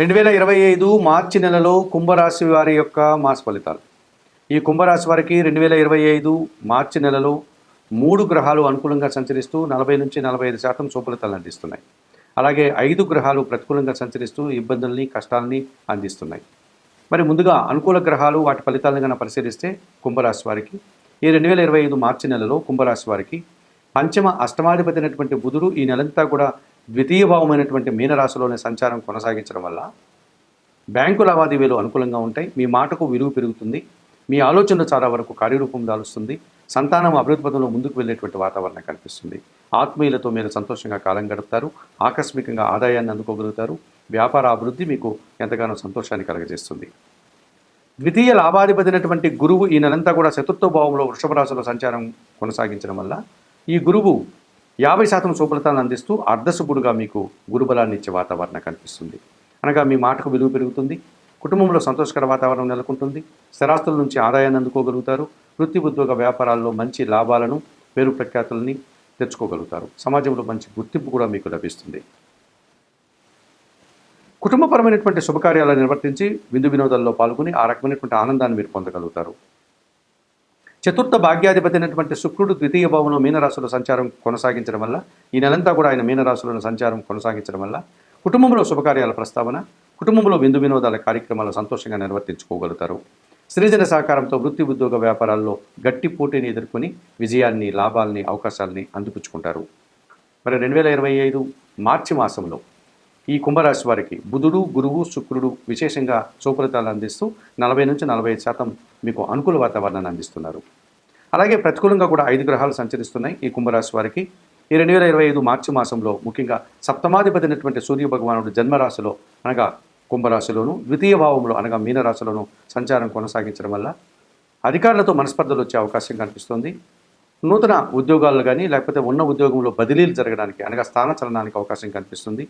రెండు వేల ఇరవై ఐదు మార్చి నెలలో కుంభరాశి వారి యొక్క మాస ఫలితాలు. ఈ కుంభరాశి వారికి రెండు వేల ఇరవై ఐదు మార్చి నెలలో మూడు గ్రహాలు అనుకూలంగా సంచరిస్తూ నలభై నుంచి నలభై ఐదు శాతం సుఫలితాలు అందిస్తున్నాయి. అలాగే ఐదు గ్రహాలు ప్రతికూలంగా సంచరిస్తూ ఇబ్బందుల్ని కష్టాలని అందిస్తున్నాయి. మరి ముందుగా అనుకూల గ్రహాలు వాటి ఫలితాలను కనుక పరిశీలిస్తే కుంభరాశి వారికి ఈ రెండు వేల ఇరవై ఐదు మార్చి నెలలో కుంభరాశి వారికి పంచమ అష్టమాధిపతి అయినటువంటి బుధుడు ఈ నెలంతా కూడా ద్వితీయ భావమైనటువంటి మీనరాశిలోనే సంచారం కొనసాగించడం వల్ల బ్యాంకు లావాదేవీలు అనుకూలంగా ఉంటాయి. మీ మాటకు విలువ పెరుగుతుంది. మీ ఆలోచనలు చాలా వరకు కార్యరూపం దాలుస్తుంది. సంతానం అభివృద్ధి పదంలో ముందుకు వెళ్ళేటువంటి వాతావరణం కనిపిస్తుంది. ఆత్మీయులతో మీరు సంతోషంగా కాలం గడుపుతారు. ఆకస్మికంగా ఆదాయాన్ని అందుకోగలుగుతారు. వ్యాపార అభివృద్ధి మీకు ఎంతగానో సంతోషాన్ని కలగజేస్తుంది. ద్వితీయ లాభాధిపతినటువంటి గురువు ఈ నెలంతా కూడా చతుర్థ భావంలో వృషభ రాశిలో సంచారం కొనసాగించడం వల్ల ఈ గురువు యాభై శాతం శుభ్రతను అందిస్తూ అర్ధశుభుడుగా మీకు గురుబలాన్ని ఇచ్చే వాతావరణం కనిపిస్తుంది. అనగా మీ మాటకు విలువ పెరుగుతుంది కుటుంబంలో సంతోషకర వాతావరణం నెలకొంటుంది స్థిరాస్తుల నుంచి ఆదాయాన్ని అందుకోగలుగుతారు వృత్తి ఉద్యోగ వ్యాపారాల్లో మంచి లాభాలను పేరు ప్రఖ్యాతులని తెచ్చుకోగలుగుతారు. సమాజంలో మంచి గుర్తింపు కూడా మీకు లభిస్తుంది. కుటుంబపరమైనటువంటి శుభకార్యాలను నిర్వర్తించి విందు వినోదాల్లో పాల్గొని ఆ రకమైనటువంటి ఆనందాన్ని మీరు పొందగలుగుతారు. చతుర్థ భాగ్యాధిపతి అయినటువంటి శుక్రుడు ద్వితీయ భావంలో మీనరాశిలో సంచారం కొనసాగించడం వల్ల ఈ నెలంతా కూడా ఆయన మీనరాశిలో సంచారం కొనసాగించడం వల్ల కుటుంబంలో శుభకార్యాల ప్రస్తావన కుటుంబంలో విందు వినోదాల కార్యక్రమాలు సంతోషంగా నిర్వర్తించుకోగలుగుతారు. సృజన సహకారంతో వృత్తి ఉద్యోగ వ్యాపారాల్లో గట్టి పోటీని ఎదుర్కొని విజయాన్ని లాభాలని అవకాశాలని అందిపుచ్చుకుంటారు. మరి రెండు వేల ఇరవై ఐదు మార్చి మాసంలో ఈ కుంభరాశి వారికి బుధుడు గురువు శుక్రుడు విశేషంగా సుఫలితాలు అందిస్తూ నలభై నుంచి నలభై ఐదు శాతం మీకు అనుకూల వాతావరణాన్ని అందిస్తున్నారు. అలాగే ప్రతికూలంగా కూడా ఐదు గ్రహాలు సంచరిస్తున్నాయి ఈ కుంభరాశి వారికి. ఈ రెండు వేల ఇరవై ఐదు మార్చి మాసంలో ముఖ్యంగా సప్తమాధిపతి అయినటువంటి సూర్య భగవానుడు జన్మరాశిలో అనగా కుంభరాశిలోను ద్వితీయ భావంలో అనగా మీనరాశిలోను సంచారం కొనసాగించడం వల్ల అధికారులతో మనస్పర్ధలు వచ్చే అవకాశం కనిపిస్తుంది. నూతన ఉద్యోగాలు కానీ లేకపోతే ఉన్న ఉద్యోగంలో బదిలీలు జరగడానికి అనగా స్థాన చలనానికి అవకాశం కనిపిస్తుంది.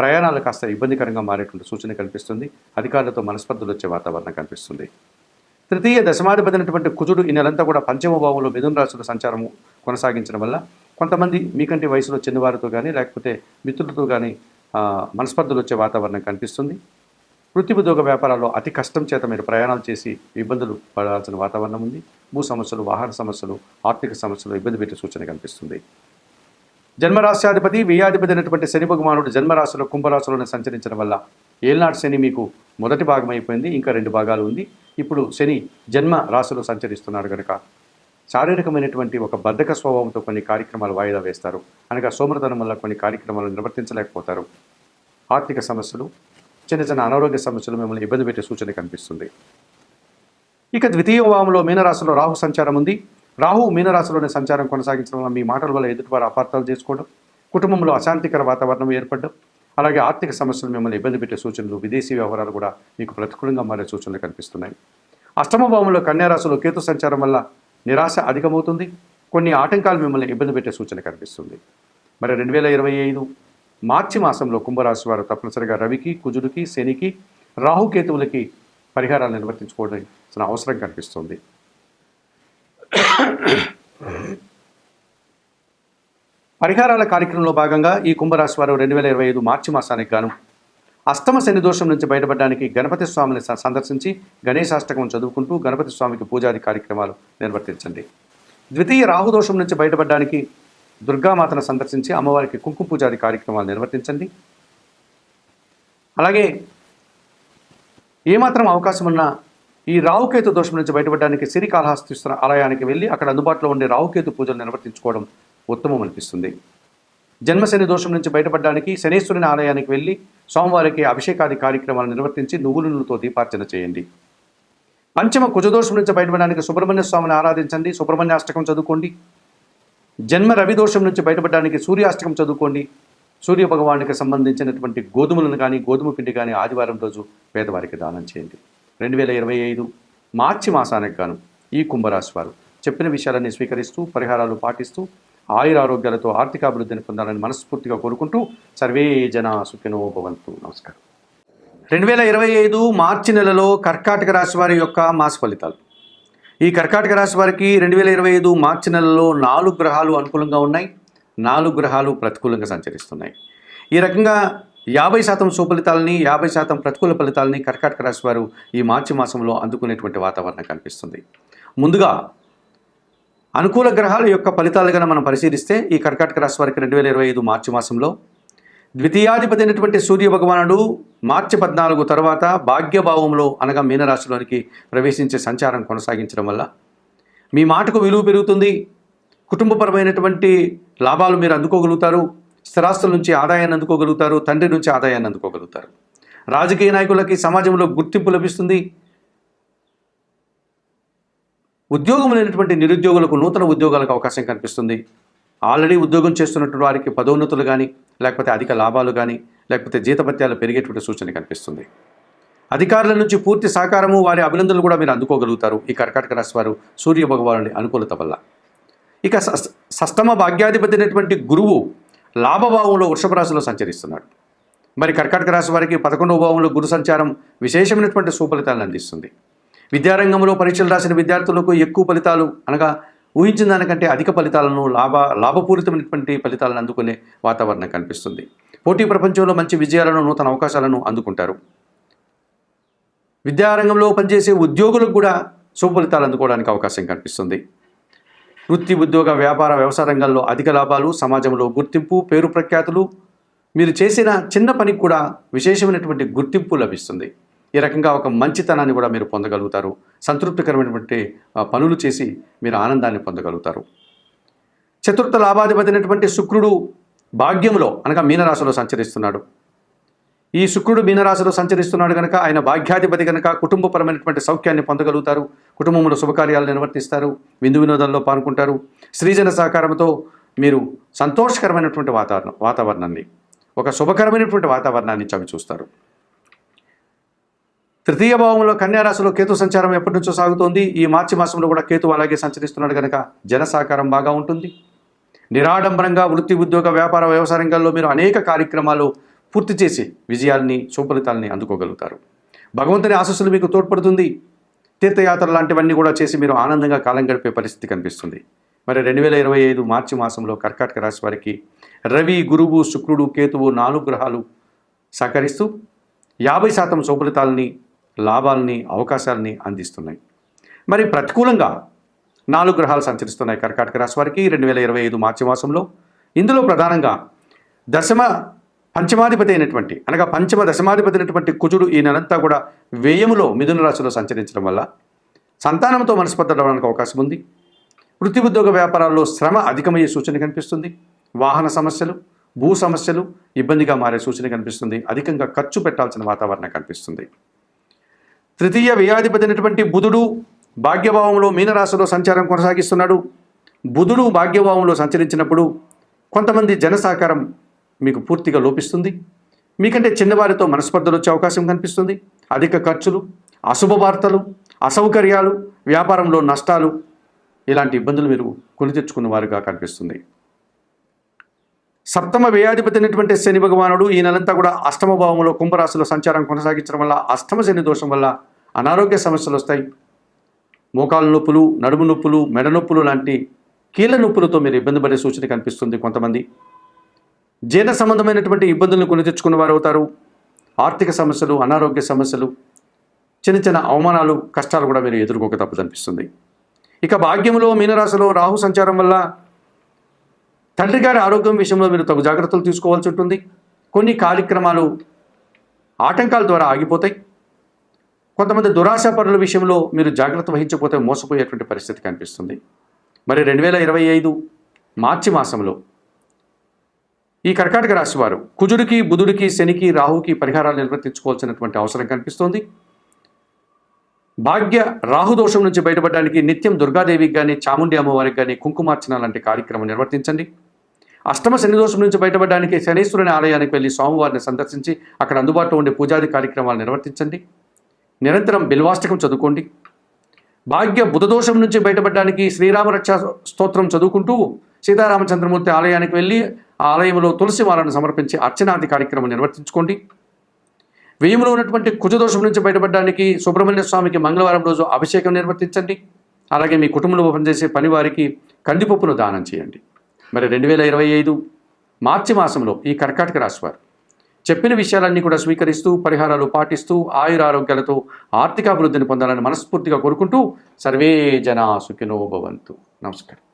ప్రయాణాలు కాస్త ఇబ్బందికరంగా మారేటువంటి సూచన కనిపిస్తుంది అధికారులతో మనస్పర్ధలు వచ్చే వాతావరణం కనిపిస్తుంది. తృతీయ దశమాధిపతినటువంటి కుజుడు ఈ నెలంతా కూడా పంచమ భావంలో మిథున రాశుల సంచారము కొనసాగించడం వల్ల కొంతమంది మీకంటే వయసులో చిన్నవారితో కానీ లేకపోతే మిత్రులతో కానీ మనస్పర్ధలు వచ్చే వాతావరణం కనిపిస్తుంది. వృత్తి ఉద్యోగ వ్యాపారాల్లో అతి కష్టం చేత మీరు ప్రయాణాలు చేసి ఇబ్బందులు పడాల్సిన వాతావరణం ఉంది. భూ సమస్యలు వాహన సమస్యలు ఆర్థిక సమస్యలు ఇబ్బంది పెట్టే సూచన కనిపిస్తుంది. జన్మరాశ్యాధిపతి వ్యయాధిపతి అయినటువంటి శని భగవానుడు జన్మరాశిలో కుంభరాశిలోనే సంచరించడం వల్ల ఏల్నాడు శని మీకు మొదటి భాగం అయిపోయింది ఇంకా రెండు భాగాలు ఉంది. ఇప్పుడు శని జన్మ రాశిలో సంచరిస్తున్నాడు కనుక శారీరకమైనటువంటి ఒక బద్ధక స్వభావంతో కొన్ని కార్యక్రమాలు వాయిదా వేస్తారు. అనగా సోమరతనం వల్ల కొన్ని కార్యక్రమాలు నిర్వర్తించలేకపోతారు. ఆర్థిక సమస్యలు చిన్న చిన్న అనారోగ్య సమస్యలు మిమ్మల్ని ఇబ్బంది పెట్టే సూచన కనిపిస్తుంది. ఇక ద్వితీయ భావంలో మీనరాశిలో రాహు సంచారం ఉంది. రాహు మీనరాశిలోనే సంచారం కొనసాగించడం వల్ల మీ మాటల వల్ల ఎదుటివారు అపార్థాలు చేసుకోవడం కుటుంబంలో అశాంతికర వాతావరణం ఏర్పడడం అలాగే ఆర్థిక సమస్యలు మిమ్మల్ని ఇబ్బంది పెట్టే సూచనలు విదేశీ వ్యవహారాలు కూడా మీకు ప్రతికూలంగా మారే సూచనలు కనిపిస్తున్నాయి. అష్టమ భావంలో కన్యారాశిలో కేతు సంచారం వల్ల నిరాశ అధికమవుతుంది. కొన్ని ఆటంకాలు మిమ్మల్ని ఇబ్బంది పెట్టే సూచన కనిపిస్తుంది. మరి రెండు వేల ఇరవై ఐదు మార్చి మాసంలో కుంభరాశి వారు తప్పనిసరిగా రవికి కుజుడికి శనికి రాహుకేతువులకి పరిహారాలు నిర్వర్తించుకోవాల్సిన అవసరం కనిపిస్తుంది. పరిహారాల కార్యక్రమంలో భాగంగా ఈ కుంభరాశి వారు రెండు వేల ఇరవై ఐదు మార్చి మాసానికి గాను అష్టమ శని దోషం నుంచి బయటపడడానికి గణపతి స్వామిని స- సందర్శించి గణేశాష్టకం చదువుకుంటూ గణపతి స్వామికి పూజాది కార్యక్రమాలు నిర్వర్తించండి. ద్వితీయ రాహుదోషం నుంచి బయటపడడానికి దుర్గామాతను సందర్శించి అమ్మవారికి కుంకుమ పూజాది కార్యక్రమాలు నిర్వర్తించండి. అలాగే ఏమాత్రం అవకాశం ఉన్నా ఈ రావుకేతు దోషం నుంచి బయటపడడానికి శ్రీకాళహస్తీశ్వర ఆలయానికి వెళ్ళి అక్కడ అందుబాటులో ఉండే రావుకేతు పూజలు నిర్వర్తించుకోవడం ఉత్తమం అనిపిస్తుంది. జన్మశని దోషం నుంచి బయటపడడానికి శనేశ్వరుని ఆలయానికి వెళ్ళి సోమవారికి అభిషేకాది కార్యక్రమాలు నిర్వర్తించి నువ్వుల నూనెతో దీపార్చన చేయండి. పంచమ కుజదోషం నుంచి బయటపడడానికి సుబ్రహ్మణ్య స్వామిని ఆరాధించండి. సుబ్రహ్మణ్యాష్టకం చదువుకోండి. జన్మ రవి దోషం నుంచి బయటపడడానికి సూర్యాష్టకం చదువుకోండి. సూర్య భగవానికి సంబంధించినటువంటి గోధుమలను కానీ గోధుమ పిండి కానీ ఆదివారం రోజు పేదవారికి దానం చేయండి. రెండు వేల ఇరవై ఐదు మార్చి మాసానికి గాను ఈ కుంభరాశి వారు చెప్పిన విషయాలన్నీ స్వీకరిస్తూ పరిహారాలు పాటిస్తూ ఆయుర ఆరోగ్యాలతో ఆర్థికాభివృద్ధిని పొందాలని మనస్ఫూర్తిగా కోరుకుంటూ సర్వే జన సుఖినో భవంతు. నమస్కారం. రెండు వేల ఇరవై ఐదు మార్చి నెలలో కర్కాటక రాశి వారి యొక్క మాస ఫలితాలు. ఈ కర్కాటక రాశి వారికి రెండు వేల ఇరవై ఐదు మార్చి నెలలో నాలుగు గ్రహాలు అనుకూలంగా ఉన్నాయి. నాలుగు గ్రహాలు ప్రతికూలంగా సంచరిస్తున్నాయి. ఈ రకంగా యాభై శాతం సుఫలితాలని యాభై శాతం ప్రతికూల ఫలితాలని కర్కాటక రాశి వారు ఈ మార్చి మాసంలో అందుకునేటువంటి వాతావరణం కనిపిస్తుంది. ముందుగా అనుకూల గ్రహాల యొక్క ఫలితాలు కనుక మనం పరిశీలిస్తే ఈ కర్కాటక రాశి వారికి రెండు వేల ఇరవై ఐదు మార్చి మాసంలో ద్వితీయాధిపతి అయినటువంటి సూర్య భగవానుడు మార్చి పద్నాలుగు తర్వాత భాగ్యభావంలో అనగా మీనరాశిలోనికి ప్రవేశించే సంచారం కొనసాగించడం వల్ల మీ మాటకు విలువ పెరుగుతుంది. కుటుంబపరమైనటువంటి లాభాలు మీరు అందుకోగలుగుతారు. స్థిరాస్తుల నుంచి ఆదాయాన్ని అందుకోగలుగుతారు తండ్రి నుంచి ఆదాయాన్ని అందుకోగలుగుతారు. రాజకీయ నాయకులకి సమాజంలో గుర్తింపు లభిస్తుంది. ఉద్యోగం లేనటువంటి నిరుద్యోగులకు నూతన ఉద్యోగాలకు అవకాశం కనిపిస్తుంది. ఆల్రెడీ ఉద్యోగం చేస్తున్నటువంటి వారికి పదోన్నతులు కానీ లేకపోతే అధిక లాభాలు కానీ లేకపోతే జీతపత్యాలు పెరిగేటువంటి సూచన కనిపిస్తుంది. అధికారుల నుంచి పూర్తి సహకారము వారి అభినందనలు కూడా మీరు అందుకోగలుగుతారు. ఈ కర్కాటక రాశి వారు సూర్య భగవానుడి అనుకూలత వల్ల. ఇక స- సష్టమ భాగ్యాధిపతి అయినటువంటి గురువు లాభభావంలో వృషభ రాశిలో సంచరిస్తున్నాడు. మరి కర్కాటక రాశి వారికి పదకొండవ భావంలో గురు సంచారం విశేషమైనటువంటి సుఫలితాలను అందిస్తుంది. విద్యారంగంలో పరీక్షలు రాసిన విద్యార్థులకు ఎక్కువ ఫలితాలు అనగా ఊహించిన దానికంటే అధిక ఫలితాలను లాభ లాభపూరితమైనటువంటి ఫలితాలను అందుకునే వాతావరణం కనిపిస్తుంది. పోటీ ప్రపంచంలో మంచి విజయాలను నూతన అవకాశాలను అందుకుంటారు. విద్యారంగంలో పనిచేసే ఉద్యోగులకు కూడా శుభ ఫలితాలు అందుకోవడానికి అవకాశం కనిపిస్తుంది. వృత్తి ఉద్యోగ వ్యాపార వ్యవసాయ రంగాల్లో అధిక లాభాలు సమాజంలో గుర్తింపు పేరు ప్రఖ్యాతులు. మీరు చేసిన చిన్న పనికి కూడా విశేషమైనటువంటి గుర్తింపు లభిస్తుంది. ఈ రకంగా ఒక మంచితనాన్ని కూడా మీరు పొందగలుగుతారు. సంతృప్తికరమైనటువంటి పనులు చేసి మీరు ఆనందాన్ని పొందగలుగుతారు. చతుర్థ లాభాధిపతి అయినటువంటి శుక్రుడు భాగ్యంలో అనగా మీనరాశిలో సంచరిస్తున్నాడు. ఈ శుక్రుడు మీనరాశిలో సంచరిస్తున్నాడు కనుక ఆయన భాగ్యాధిపతి కనుక కుటుంబపరమైనటువంటి సౌఖ్యాన్ని పొందగలుగుతారు కుటుంబంలో శుభకార్యాలు నిర్వర్తిస్తారు విందు వినోదంలో పాల్గొంటారు. స్త్రీజన సహకారంతో మీరు సంతోషకరమైనటువంటి వాతావరణం వాతావరణాన్ని ఒక శుభకరమైనటువంటి వాతావరణాన్ని చవి చూస్తారు. తృతీయ భావంలో కన్యారాశిలో కేతు సంచారం ఎప్పటి నుంచో సాగుతోంది. ఈ మార్చి మాసంలో కూడా కేతు అలాగే సంచరిస్తున్నాడు కనుక జన సహకారం బాగా ఉంటుంది. నిరాడంబరంగా వృత్తి ఉద్యోగ వ్యాపార వ్యవసాయ రంగాల్లో మీరు అనేక కార్యక్రమాలు పూర్తి చేసి విజయాల్ని సుఫలితాలని అందుకోగలుగుతారు. భగవంతుని ఆశస్సులు మీకు తోడ్పడుతుంది. తీర్థయాత్ర లాంటివన్నీ కూడా చేసి మీరు ఆనందంగా కాలం గడిపే పరిస్థితి కనిపిస్తుంది. మరి రెండు వేల ఇరవై ఐదు మార్చి మాసంలో కర్కాటక రాశి వారికి రవి గురువు శుక్రుడు కేతువు నాలుగు గ్రహాలు సహకరిస్తూ యాభై శాతం సుఫలితాలని లాభాలని అవకాశాలని అందిస్తున్నాయి. మరి ప్రతికూలంగా నాలుగు గ్రహాలు సంచరిస్తున్నాయి కర్కాటక రాశి వారికి. రెండు వేల ఇరవై ఐదు మార్చి మాసంలో ఇందులో ప్రధానంగా దశమ పంచమాధిపతి అయినటువంటి అనగా పంచమ దశమాధిపతి అయినటువంటి కుజుడు ఈ నెలంతా కూడా వ్యయములో మిథున రాశిలో సంచరించడం వల్ల సంతానంతో మనస్పర్ధడానికి అవకాశం ఉంది. వృత్తి ఉద్యోగ వ్యాపారాల్లో శ్రమ అధికమయ్యే సూచన కనిపిస్తుంది. వాహన సమస్యలు భూ సమస్యలు ఇబ్బందిగా మారే సూచన కనిపిస్తుంది. అధికంగా ఖర్చు పెట్టాల్సిన వాతావరణం కనిపిస్తుంది. తృతీయ వ్యయాధిపతి అయినటువంటి బుధుడు భాగ్యభావంలో మీనరాశిలో సంచారం కొనసాగిస్తున్నాడు. బుధుడు భాగ్యభావంలో సంచరించినప్పుడు కొంతమంది జన సహకారం మీకు పూర్తిగా లోపిస్తుంది. మీకంటే చిన్నవారితో మనస్పర్ధలు వచ్చే అవకాశం కనిపిస్తుంది. అధిక ఖర్చులు అశుభ వార్తలు అసౌకర్యాలు వ్యాపారంలో నష్టాలు ఇలాంటి ఇబ్బందులు మీరు కొని తెచ్చుకున్న వారుగా కనిపిస్తుంది. సప్తమ వ్యయాధిపతి అయినటువంటి శని భగవానుడు ఈ నెలంతా కూడా అష్టమ భావంలో కుంభరాశిలో సంచారం కొనసాగించడం వల్ల అష్టమ శని దోషం వల్ల అనారోగ్య సమస్యలు వస్తాయి. మోకాలు నొప్పులు నడుము నొప్పులు మెడ నొప్పులు లాంటి కీళ్ళ నొప్పులతో మీరు ఇబ్బంది పడే సూచన కనిపిస్తుంది కొంతమంది. జీర్ణ సంబంధమైనటువంటి ఇబ్బందులను కొని తెచ్చుకున్న వారు అవుతారు ఆర్థిక సమస్యలు అనారోగ్య సమస్యలు చిన్న చిన్న అవమానాలు కష్టాలు కూడా మీరు ఎదుర్కోక తప్పదనిపిస్తుంది ఇక భాగ్యంలో మీనరాశిలో రాహు సంచారం వల్ల తండ్రి గారి ఆరోగ్యం విషయంలో మీరు తగు జాగ్రత్తలు తీసుకోవాల్సి ఉంటుంది. కొన్ని కార్యక్రమాలు ఆటంకాల ద్వారా ఆగిపోతాయి. కొంతమంది దురాశాపరుల విషయంలో మీరు జాగ్రత్త వహించకపోతే మోసపోయేటువంటి పరిస్థితి కనిపిస్తుంది. మరి రెండు వేల ఇరవై ఐదు మార్చి మాసంలో ఈ కర్కాటక రాశి వారు కుజుడికి బుధుడికి శనికి రాహుకి పరిహారాలు నిర్వర్తించుకోవాల్సినటువంటి అవసరం కనిపిస్తోంది. భాగ్య రాహుదోషం నుంచి బయటపడడానికి నిత్యం దుర్గాదేవికి కానీ చాముండి అమ్మవారికి కానీ కుంకుమార్చన లాంటి కార్యక్రమం నిర్వర్తించండి. అష్టమ శని దోషం నుంచి బయటపడడానికి శనీశ్వరుని ఆలయానికి వెళ్ళి స్వామివారిని సందర్శించి అక్కడ అందుబాటులో ఉండే పూజాది కార్యక్రమాలు నిర్వర్తించండి. నిరంతరం బిల్వాష్టకం చదువుకోండి. భాగ్య బుధదోషం నుంచి బయటపడడానికి శ్రీరామరక్ష స్తోత్రం చదువుకుంటూ సీతారామచంద్రమూర్తి ఆలయానికి వెళ్ళి ఆలయంలో తులసి మాలను సమర్పించి అర్చనాది కార్యక్రమం నిర్వర్తించుకోండి. వ్యయంలో ఉన్నటువంటి కుజదోషం నుంచి బయటపడడానికి సుబ్రహ్మణ్య స్వామికి మంగళవారం రోజు అభిషేకం నిర్వర్తించండి. అలాగే మీ కుటుంబంలో పనిచేసే పనివారికి కందిపప్పును దానం చేయండి. మరి రెండు వేల ఇరవై ఐదు మార్చి మాసంలో ఈ కర్కాటక రాశివారు చెప్పిన విషయాలన్నీ కూడా స్వీకరిస్తూ పరిహారాలు పాటిస్తూ ఆయురారోగ్యాలతో ఆర్థికాభివృద్ధిని పొందాలని మనస్ఫూర్తిగా కోరుకుంటూ సర్వే జనా సుఖినో భవంతు. నమస్కారం.